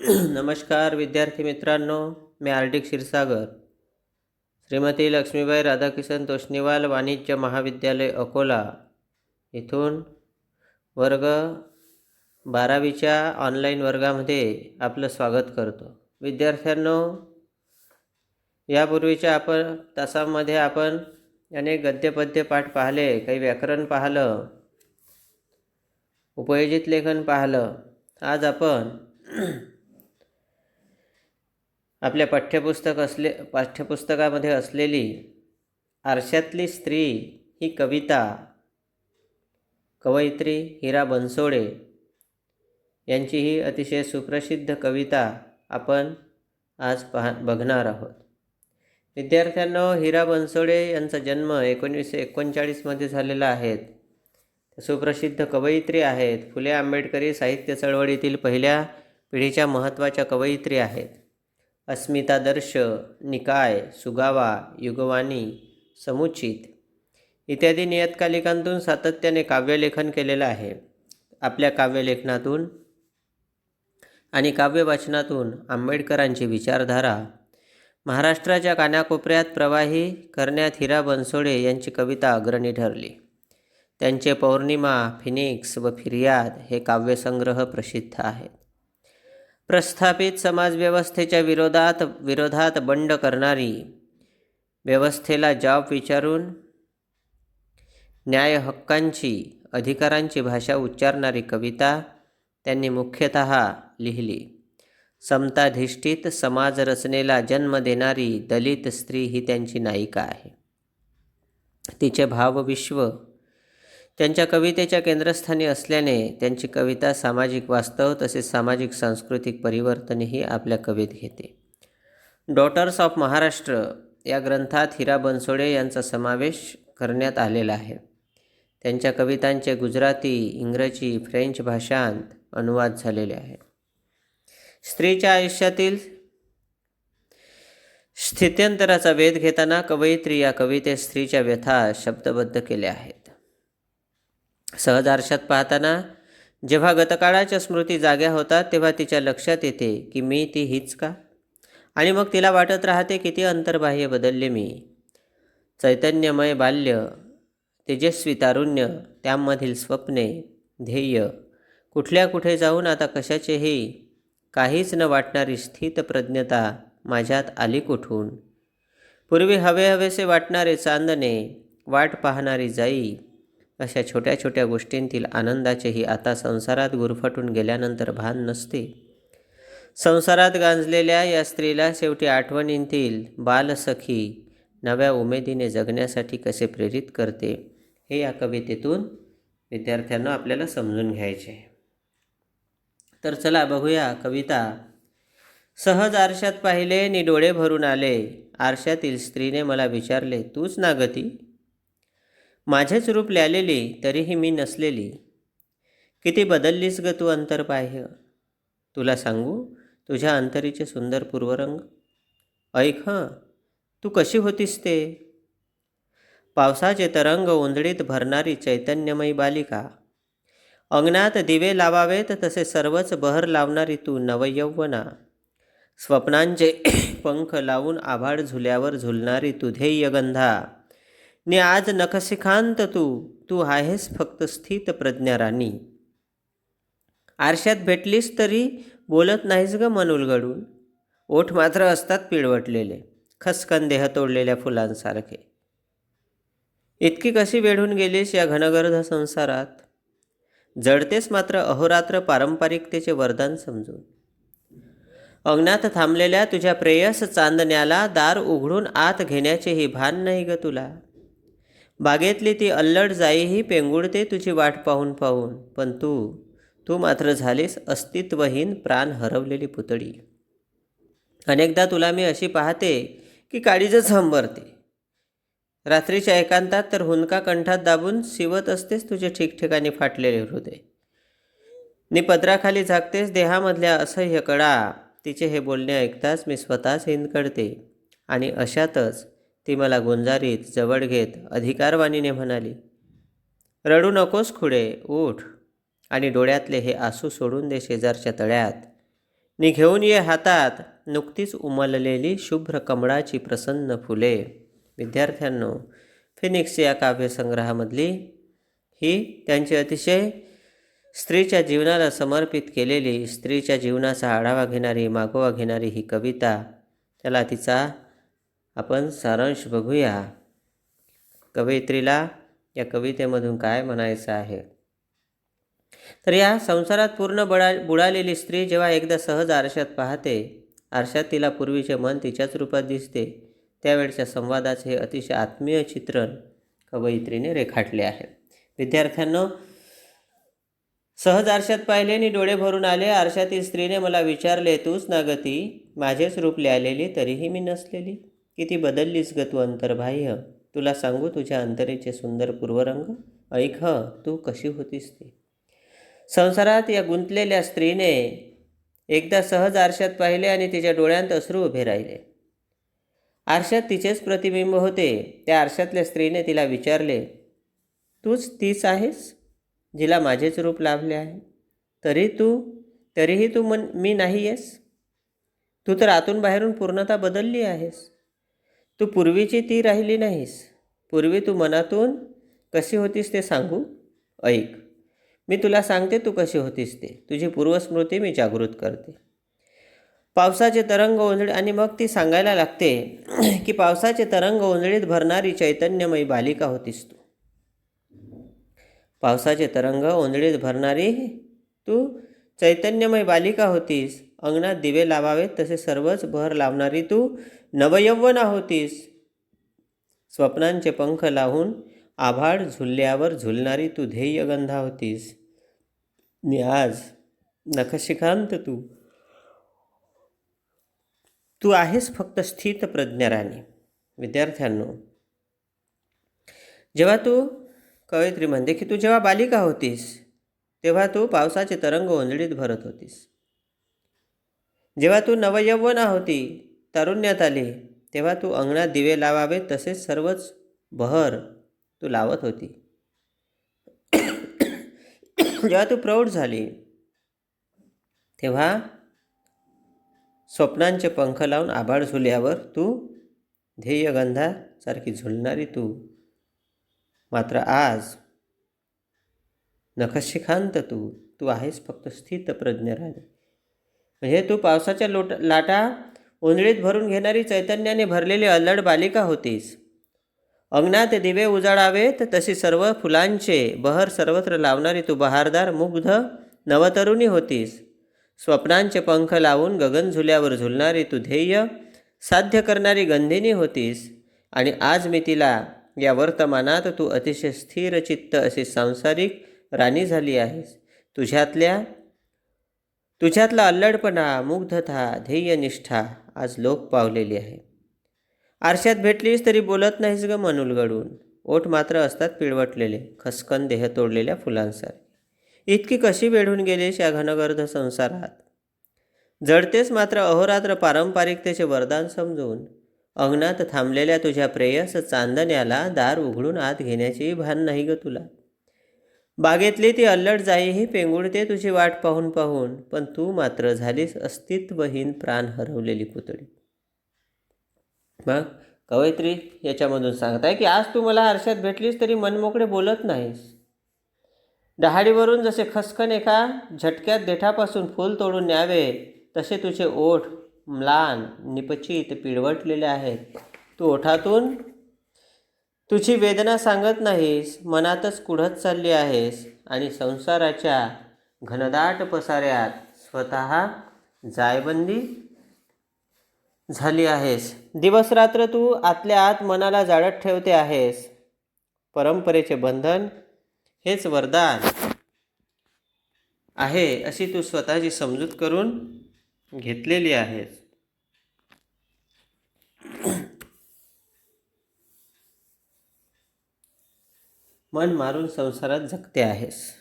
नमस्कार विद्यार्थी मित्रांनो मी आर डी क्षीरसागर. श्रीमती लक्ष्मीबाई राधाकिशन तोष्णीवाल वाणिज्य महाविद्यालय अकोला. इथून वर्ग बारावीच्या ऑनलाईन वर्गामध्ये आपलं स्वागत करतो. विद्यार्थ्यांनो यापूर्वीच्या आपण तासामध्ये आपण अनेक गद्यपद्य पाठ पाहिले काही व्याकरण पाहिलं उपयोजित लेखन पाहिलं. आज आपण आपल्या पाठ्यपुस्तक असले पाठ्यपुस्तकामध्ये असलेली आरशातली स्त्री ही कविता कवयित्री हिरा बनसोडे यांची ही अतिशय सुप्रसिद्ध कविता आपण आज पहा बघणार आहोत. विद्यार्थ्यांनो हिरा बनसोडे यांचा जन्म एकोणीसशे एकोणचाळीसमध्ये झालेला आहे. सुप्रसिद्ध कवयित्री आहेत. फुले आंबेडकरी साहित्य चळवळीतील पहिल्या पिढीच्या महत्त्वाच्या कवयित्री आहेत. अस्मितादर्श निकाय सुगावा युगवाणी समुचित इत्यादी नियतकालिकांतून सातत्याने काव्यलेखन केलेलं आहे. आपल्या काव्यलेखनातून आणि काव्यवाचनातून आंबेडकरांची विचारधारा महाराष्ट्राच्या कानाकोपऱ्यात प्रवाही करण्यात हिरा बनसोडे यांची कविता अग्रणी ठरली. त्यांचे पौर्णिमा फिनिक्स व फिर्याद हे काव्यसंग्रह प्रसिद्ध आहेत. प्रस्थापित समाजव्यवस्थेच्या विरोधात विरोधात बंड करणारी व्यवस्थेला जॉब विचारून न्याय हक्कांची अधिकारांची भाषा उच्चारणारी कविता त्यांनी मुख्यतः लिहिली. समताधिष्ठित समाजरचनेला जन्म देणारी दलित स्त्री ही त्यांची नायिका आहे. तिचे भावविश्व त्यांच्या कवितेच्या केंद्रस्थानी असल्याने त्यांची कविता सामाजिक वास्तव तसेच सामाजिक सांस्कृतिक परिवर्तनही आपल्या कवित घेते. डॉटर्स ऑफ महाराष्ट्र या ग्रंथात हिरा बनसोडे यांचा समावेश करण्यात आलेला आहे. त्यांच्या कवितांचे गुजराती इंग्रजी फ्रेंच भाषांत अनुवाद झालेले आहेत स्त्रीच्या आयुष्यातील स्थित्यंतराचा वेध घेताना कवयित्री या कवितेत स्त्रीच्या व्यथा शब्दबद्ध केल्या आहेत. सहज आरशात पाहताना जेव्हा गतकाळाच्या स्मृती जाग्या होतात तेव्हा तिच्या लक्षात येते की मी ती हीच का? आणि मग तिला वाटत राहते किती अंतर्बाह्य बदलले मी. चैतन्यमय बाल्य तेजस्वी तारुण्य त्यामधील स्वप्ने ध्येय कुठल्या कुठे जाऊन आता कशाचेही काहीच न वाटणारी स्थितप्रज्ञता माझ्यात आली कुठून? पूर्वी हवे हवेसे वाटणारे चांदणे वाट पाहणारी जाई अशा छोट्या छोट्या गोष्टींतील आनंदाचेही आता संसारात गुरफटून गेल्यानंतर भान नसते. संसारात गांजलेल्या या स्त्रीला शेवटी आठवणींतील बालसखी नव्या उमेदीने जगण्यासाठी कसे प्रेरित करते हे या कवितेतून विद्यार्थ्यांना आपल्याला समजून घ्यायचे. तर चला बघूया कविता. सहज आरशात पाहिले नि डोळे भरून आले. आरशातील स्त्रीने मला विचारले तूच ना गती माझेच रूप ल्यालेली तरीही मी नसलेली. किती बदललीस ग तू अंतर्बाह्य? तुला सांगू तुझ्या अंतरीचे सुंदर पूर्वरंग? ऐक हं तू कशी होतीस ते? पावसाचे तरंग उंधळीत भरणारी चैतन्यमयी बालिका. अंगणात दिवे लावावेत तसे सर्वच बहर लावणारी तू नवयौवना. स्वप्नांचे पंख लावून आभाळ झुल्यावर झुलणारी तू ध्येयगंधा. ने आज नखशिखांत तू तू आहेस फक्त स्थित प्रज्ञा राणी आरशात भेटलीस तरी बोलत नाहीस ग मन उलगडून ओठ मात्र असतात पिळवटलेले खसकन देह तोडलेल्या फुलांसारखे इतकी कशी वेढून गेलीस या घनगर्ध संसारात जडतेस मात्र अहोरात्र पारंपरिकतेचे वरदान समजून अंगणात थांबलेल्या तुझ्या प्रेयस चांदण्याला दार उघडून आत घेण्याचेही भान नाही ग तुला बागेतली ती अल्लड जाईही पेंगुडते तुझी वाट पाहून पाहून. पण तू तू मात्र झालीस अस्तित्वहीन प्राण हरवलेली पुतळी. अनेकदा तुला मी अशी पाहते की काळीजच हंबरते रात्रीच्या एकांतात तर हुंदका कंठात दाबून शिवत असतेस तुझे ठिकठिकाणी फाटलेले हृदय. नि पदराखाली झाकतेस देहामधल्या असह्य कडा. तिचे हे बोलणे ऐकताच मी स्वतःच हिंदकडते आणि अशातच ती मला गुंजारीत जवळ घेत अधिकारवाणीने म्हणाली रडू नकोस खुडे उठ आणि डोळ्यातले हे आसू सोडून दे शेजारच्या तळ्यात. नि घेऊन ये हातात. नुकतीच उमललेली शुभ्र कमळाची प्रसन्न फुले. विद्यार्थ्यांनो फिनिक्स या काव्यसंग्रहामधली ही त्यांची अतिशय स्त्रीच्या जीवनाला समर्पित केलेली स्त्रीच्या जीवनाचा आढावा घेणारी मागोवा घेणारी ही कविता त्याला तिचा आपण सारांश बघूया. कवयित्रीला या कवितेमधून काय म्हणायचं आहे? तर या संसारात पूर्ण बडा बुडालेली स्त्री जेव्हा एकदा सहज आरशात पाहते आरशात तिला पूर्वीचे मन तिच्याच रूपात दिसते त्यावेळच्या संवादाचे हे अतिशय आत्मीय चित्रण कवयित्रीने रेखाटले आहे. विद्यार्थ्यांनो सहज आरशात पाहिले आणि डोळे भरून आले आरशातील स्त्रीने मला विचारले तूच ना गती माझेच रूप लिहिलेली तरीही मी नसलेली? किती बदललीस ग तू अंतर्बाह्य? तुला सांगू तुझ्या अंतरेचे सुंदर पूर्वरंग? ऐक ह तू कशी होतीस ती? संसारात या गुंतलेल्या स्त्रीने एकदा सहज आरशात पाहिले आणि तिच्या डोळ्यांत अश्रू उभे राहिले. आरशात तिचेच प्रतिबिंब होते. त्या आरशातल्या स्त्रीने तिला विचारले तूच तीच आहेस जिला माझेच रूप लाभले आहे? तरी तू तरीही तू मन मी नाही आहेस? तू तर आतून बाहेरून पूर्णता बदलली आहेस. तू पूर्वीची ती राहिली नाहीस. पूर्वी तू मनातून कशी होतीस ते सांगू? ऐक. मी तुला सांगते तू कशी होतीस ते. तुझी पूर्वस्मृती मी जागृत करते. पावसाचे तरंग ओंजळी आणि मग ती सांगायला लागते की पावसाचे तरंग ओंजळीत भरणारी चैतन्यमयी बालिका होतीस तू. पावसाचे तरंग ओंजळीत भरणारी तू चैतन्यमय बालिका होतीस. अंगणात दिवे लावावेत तसे सर्वच बहर लावणारी तू नवयौवना होतीस. स्वप्नांचे पंख लावून आभाळ झुलल्यावर झुलणारी तू ध्येयगंधा होतीस. मी आज नखशिखांत तू. तू आहेस फक्त स्थित प्रज्ञराणी. विद्यार्थ्यांनो जेव्हा तू कवयित्री म्हणते की तू जेव्हा बालिका होतीस तेव्हा तू पावसाचे तरंग ओंजळीत भरत होतीस. जेव्हा तू नवयौवना होती तारुण्यात आली तेव्हा तू अंगणात दिवे लावावे तसेच सर्वच बहर तू लावत होती. जेव्हा तू प्रौढ झाली तेव्हा स्वप्नांचे पंख लावून आभाळ झुल्यावर तू ध्येयगंधासारखी झुलणारी तू. मात्र आज नखशिखांत तू तू आहेस फक्त स्थित प्रज्ञ म्हणजे तू पावसाच्या लोट लाटा उंजळीत भरून घेणारी चैतन्याने भरलेली अल्लड बालिका होतीस. अंगणात दिवे उजाडावेत तशी सर्व फुलांचे बहर सर्वत्र लावणारी तू बहारदार मुग्ध नवतरुणी होतीस. स्वप्नांचे पंख लावून गगन झुल्यावर झुलणारी तू ध्येय साध्य करणारी गंधिनी होतीस. आणि आज मी तिला या वर्तमानात तू अतिशय स्थिरचित्त अशी सांसारिक राणी झाली आहेस. तुझ्यातल्या तुझ्यातला अल्लडपणा मुग्धता ध्येयनिष्ठा आज लोक पावलेली आहे. आरशात भेटलीस तरी बोलत नाहीस ग मनुलगडून ओठ मात्र असतात पिळवटलेले खसकन देह तोडलेल्या फुलांसारखे. इतकी कशी वेढून गेलीस या घनगर्ध संसारात? जडतेस मात्र अहोरात्र पारंपरिकतेचे वरदान समजून अंगणात थांबलेल्या तुझ्या प्रेयस चांदण्याला दार उघडून आत घेण्याची भान नाही ग तुला. बागेतली ती अल्लट जाई ही पेंगुळते तुझी वाट पाहून पाहून पण तू मात्र झालीस अस्तित्वहीन प्राण हरवलेली पुतळी. मग कवयित्री याच्यामधून सांगताय की आज तू मला आरशात भेटलीस तरी मनमोकळे बोलत नाहीस. डहाडीवरून जसे खसखन एका झटक्यात देठापासून फूल तोडून न्यावे तसे तुझे ओठ म्लान निपचित पिळवटलेले आहेत. तू ओठातून तुझी वेदना सांगत नाहीस मनातच कुढत चालली आहेस आणि संसाराच्या घनदाट पसाऱ्यात स्वतः जायबंदी झाली आहेस. दिवसरात्र तू आतल्या आत मनाला जाळत ठेवते आहेस. परंपरेचे बंधन हेच वरदान आहे अशी तू स्वतःची समजूत करून घेतलेली आहेस. मन मारून संसारात जगते आहेस.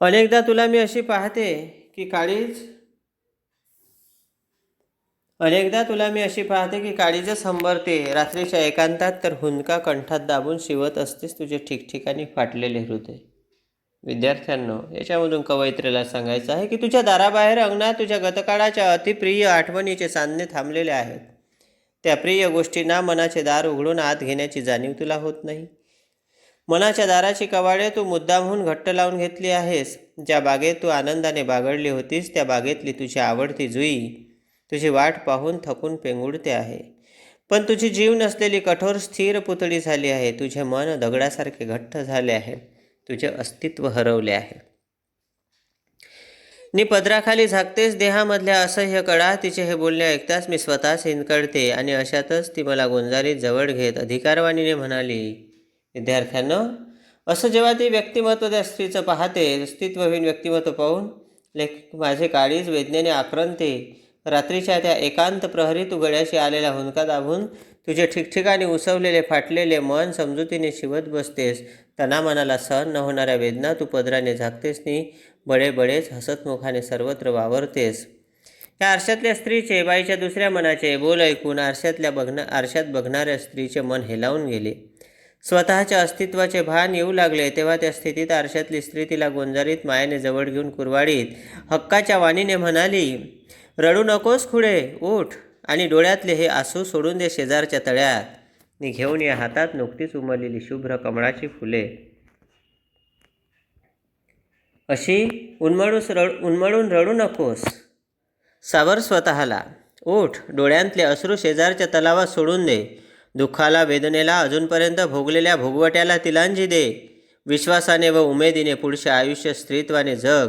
अनेकदा तुला मी अशी पाहते की काळीज अनेकदा तुला मी अशी पाहते की काळीज संभरते. रात्रीच्या एकांतात तर हुंदका कंठात दाबून शिवत असतेस तुझे ठिकठिकाणी फाटलेले हृदय. विद्यार्थ्यांनो याच्यामधून कवयित्रीला सांगायचं आहे की तुझ्या दाराबाहेर अंगणात तुझ्या गतकाळाच्या अतिप्रिय आठवणीचे साधने थांबलेले आहेत. त्या प्रिय गोष्टींना मनाचे दार उघडून आत घेण्याची जाणीव तुला होत नाही. मनाच्या दाराची कवाडे तू मुद्दामहून घट्ट लावून घेतली आहेस. ज्या बागेत तू आनंदाने बागडली होतीस त्या बागेतली तुझी आवडती जुई. तुझी वाट पाहून थकून पेंगुडते आहे. पण तुझी जीव नसलेली कठोर स्थिर पुतळी झाली आहे. तुझे मन दगडासारखे घट्ट झाले आहे. तुझे अस्तित्व हरवले आहे. नी पदराखाली झाकतेस देहामधल्या असह्य कडा तिचे हे बोलणे ऐकताच मी स्वतःच हिंदकडते आणि अशातच ती मला गोंजारीत जवळ घेत अधिकारवाणीने म्हणाली विद्यार्थ्यांनो असं जेव्हा ती व्यक्तिमत्व त्या स्त्रीचं पाहते अस्तित्वहीन व्यक्तिमत्व पाहून लेख माझे काळीज वेदनेने आक्रंते रात्रीच्या त्या एकांत प्रहरीत उघड्याशी आलेला हुंका दाबून तुझे ठिकठिकाणी उसवलेले फाटलेले मन समजुतीने शिवत बसतेस. तना मनाला सहन न होणाऱ्या वेदना तू पदराने झाकतेस नी बडे बळेच हसतमुखाने सर्वत्र वावरतेस. या आरशातल्या स्त्रीचे बाईच्या दुसऱ्या मनाचे बोल ऐकून आरशातल्या बघणा आरशात बघणाऱ्या स्त्रीचे मन हेलावून गेले. स्वतःच्या अस्तित्वाचे भान येऊ लागले तेव्हा त्या स्थितीत आरशातली स्त्री तिला गोंजारीत मायाने जवळ घेऊन कुरवाडीत हक्काच्या वाणीने म्हणाली रडू नकोस खुडे उठ आणि डोळ्यातले हे आसू सोडून दे शेजारच्या तळ्यात नि घेऊन या हातात नुकतीच उमरलेली शुभ्र कमळाची फुले. अशी उन्मळूस रड उन्मळून रडू नकोस. सावर स्वतःला. ओठ डोळ्यांतले अश्रू शेजारच्या तलावात सोडून दे. दुःखाला वेदनेला अजूनपर्यंत भोगलेल्या भोगवट्याला तिलांजी दे. विश्वासाने व उमेदीने पुढचे आयुष्य स्त्रीत्वाने जग.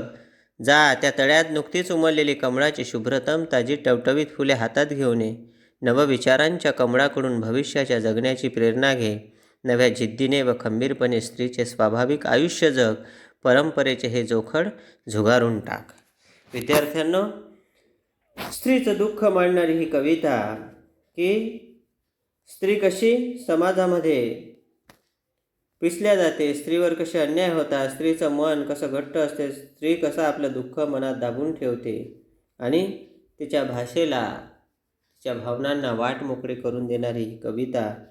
जा त्या तळ्यात नुकतीच उमललेली कमळाची शुभ्रतम ताजी टवटवीत फुले हातात घेऊन ये. नवविचारांच्या कमळाकडून भविष्याच्या जगण्याची प्रेरणा घे. नव्या जिद्दीने व खंबीरपणे स्त्रीचे स्वाभाविक आयुष्य जग. परंपरेचे हे जोखड झुगारून टाक. विद्यार्थ्यांनो स्त्रीचं दुःख मांडणारी ही कविता की स्त्री कशी समाजामध्ये पिसल्या जाते? स्त्रीवर कसे अन्याय होतात? स्त्रीचं मन कसं घट्ट असते? स्त्री कसं आपलं दुःख मनात दाबून ठेवते? आणि तिच्या भाषेला तिच्या भावनांना वाट मोकळी करून देणारी ही कविता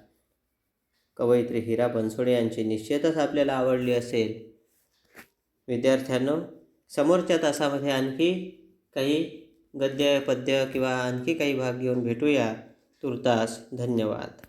कवयित्री हिरा बनसोडे यांची निश्चितच आपल्याला आवडली असेल. विद्यार्थ्यांनो समोरच्या तासामध्ये आणखी काही गद्य पद्य किंवा आणखी काही भाग घेऊन भेटूया. तुर्तास धन्यवाद.